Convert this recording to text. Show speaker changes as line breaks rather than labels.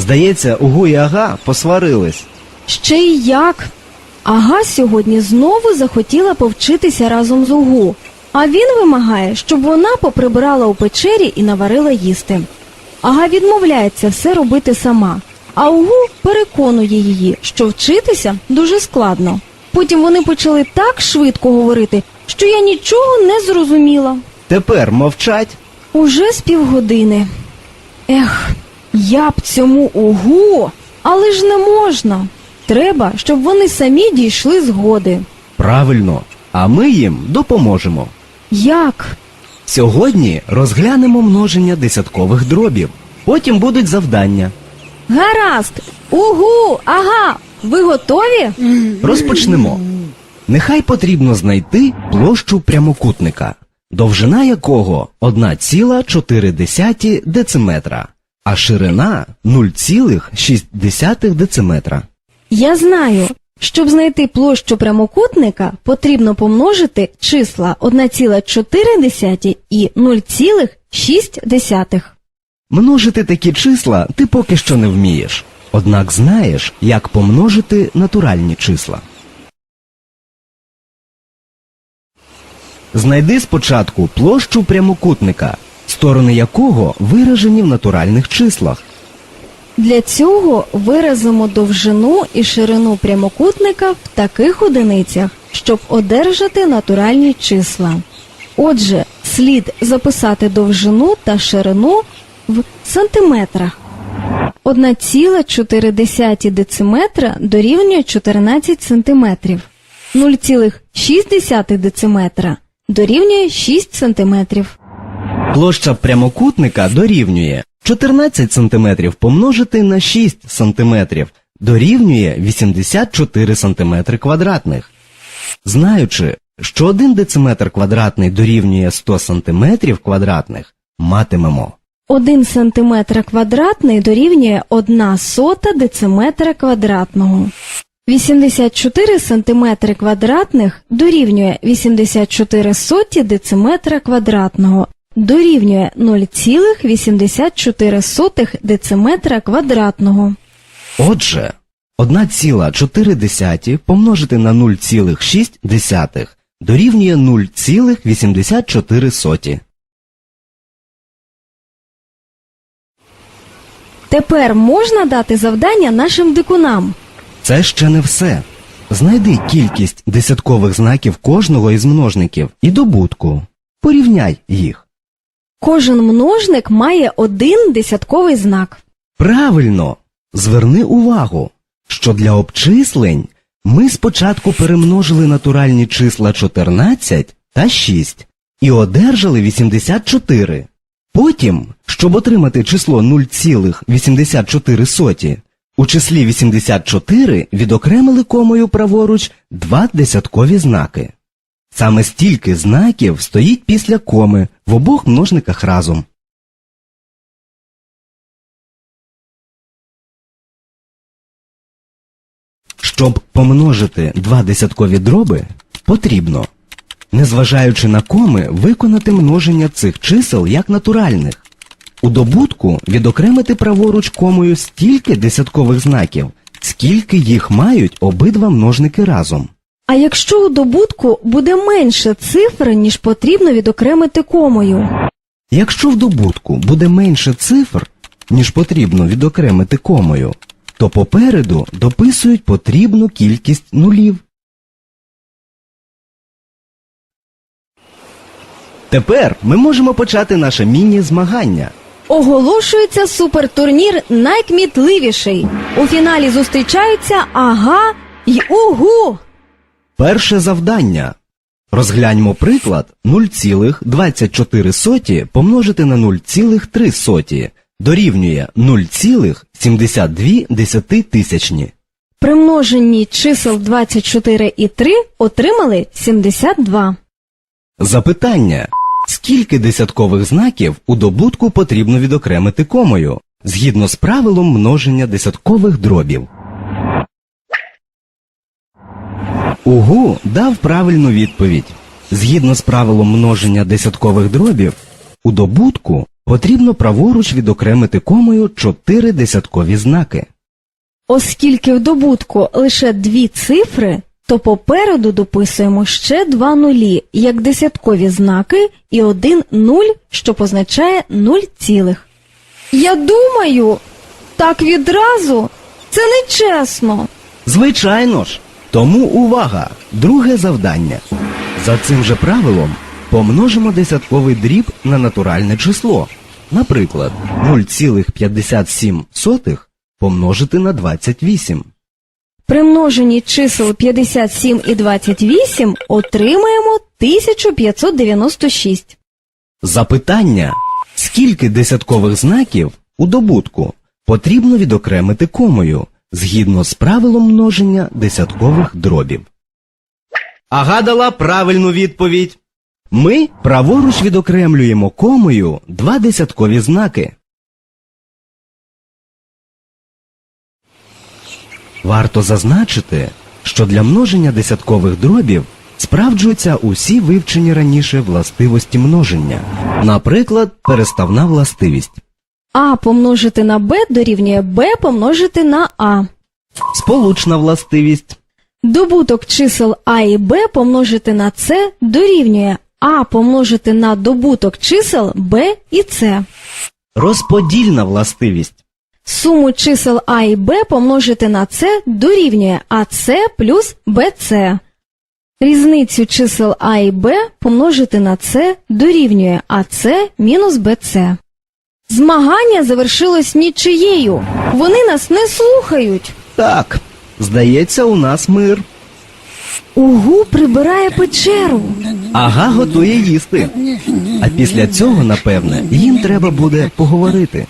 Здається, Угу і Ага посварились.
Ще й як. Ага сьогодні знову захотіла повчитися разом з Угу, а він вимагає, щоб вона поприбирала у печері і наварила їсти. Ага відмовляється все робити сама, а Угу переконує її, що вчитися дуже складно. Потім вони почали так швидко говорити, що я нічого не зрозуміла.
Тепер мовчать.
Уже з півгодини. Ех, я б цьому угу, але ж не можна. Треба, щоб вони самі дійшли згоди.
Правильно, а ми їм допоможемо.
Як?
Сьогодні розглянемо множення десяткових дробів. Потім будуть завдання.
Гаразд! Угу! Ага! Ви готові?
Розпочнемо. Нехай потрібно знайти площу прямокутника, довжина якого 1,4 дециметра, а ширина 0,6 дециметра.
Я знаю. Щоб знайти площу прямокутника, потрібно помножити числа 1,4 і 0,6.
Множити такі числа ти поки що не вмієш, однак знаєш, як помножити натуральні числа. Знайди спочатку площу прямокутника, сторони якого виражені в натуральних числах.
Для цього виразимо довжину і ширину прямокутника в таких одиницях, щоб одержати натуральні числа. Отже, слід записати довжину та ширину в сантиметрах. 1,4 дециметра дорівнює 14 сантиметрів. 0,6 дециметра дорівнює 6 сантиметрів.
Площа прямокутника дорівнює 14 см помножити на 6 см дорівнює 84 см квадратних. Знаючи, що 1 дециметр квадратний дорівнює 100 см квадратних, матимемо
1 сантиметр квадратний дорівнює 1 сота дециметра квадратного. 84 сантиметри квадратних дорівнює 84 соті дециметра квадратного. Дорівнює 0,84 дециметра квадратного.
Отже, 1,4 помножити на 0,6 дорівнює 0,84.
Тепер можна дати завдання нашим дикунам.
Це ще не все. Знайди кількість десяткових знаків кожного із множників і добутку. Порівняй їх.
Кожен множник має один десятковий знак.
Правильно, зверни увагу, що для обчислень ми спочатку перемножили натуральні числа 14 та 6 і одержали 84. Потім, щоб отримати число 0,84, у числі 84 відокремили комою праворуч два десяткові знаки. Саме стільки знаків стоїть після коми в обох множниках разом. Щоб помножити два десяткові дроби, потрібно, незважаючи на коми, виконати множення цих чисел як натуральних. У добутку відокремити праворуч комою стільки десяткових знаків, скільки їх мають обидва множники разом.
А якщо у добутку буде менше цифр, ніж потрібно відокремити комою?
Якщо в добутку буде менше цифр, ніж потрібно відокремити комою, то попереду дописують потрібну кількість нулів. Тепер ми можемо почати наше міні-змагання.
Оголошується супертурнір найкмітливіший. У фіналі зустрічаються ага й угу.
Перше завдання. Розгляньмо приклад 0,24 помножити на 0,3 дорівнює 0,72 тисячні.
При множенні чисел 24 і 3 отримали 72.
Запитання. Скільки десяткових знаків у добутку потрібно відокремити комою, згідно з правилом множення десяткових дробів? Угу дав правильну відповідь. Згідно з правилом множення десяткових дробів, У добутку потрібно праворуч відокремити комою чотири десяткові знаки.
Оскільки в добутку лише дві цифри, то попереду дописуємо ще два нулі, як десяткові знаки, і один нуль, що позначає нуль цілих. Я думаю, так відразу це нечесно.
Звичайно ж. Тому увага! Друге завдання. За цим же правилом помножимо десятковий дріб на натуральне число. Наприклад, 0,57 помножити на 28.
При множенні чисел 57 і 28 отримаємо 1596.
Запитання. Скільки десяткових знаків у добутку потрібно відокремити комою згідно з правилом множення десяткових дробів? Ага дала правильну відповідь. Ми праворуч відокремлюємо комою два десяткові знаки. Варто зазначити, що для множення десяткових дробів справджуються усі вивчені раніше властивості множення, наприклад, переставна властивість,
А помножити на Б дорівнює Б помножити на А.
сполучна властивість,
Добуток чисел А і Б помножити на С дорівнює А помножити на добуток чисел Б і С.
розподільна властивість,
Суму чисел А і Б помножити на С дорівнює АС плюс БЦ. Різницю чисел А і Б помножити на С дорівнює АС мінус БЦ. Змагання завершилось нічиєю. Вони нас не слухають.
Так, здається, у нас мир.
Угу прибирає печеру.
Ага готує їсти. А після цього, напевне, їм треба буде поговорити.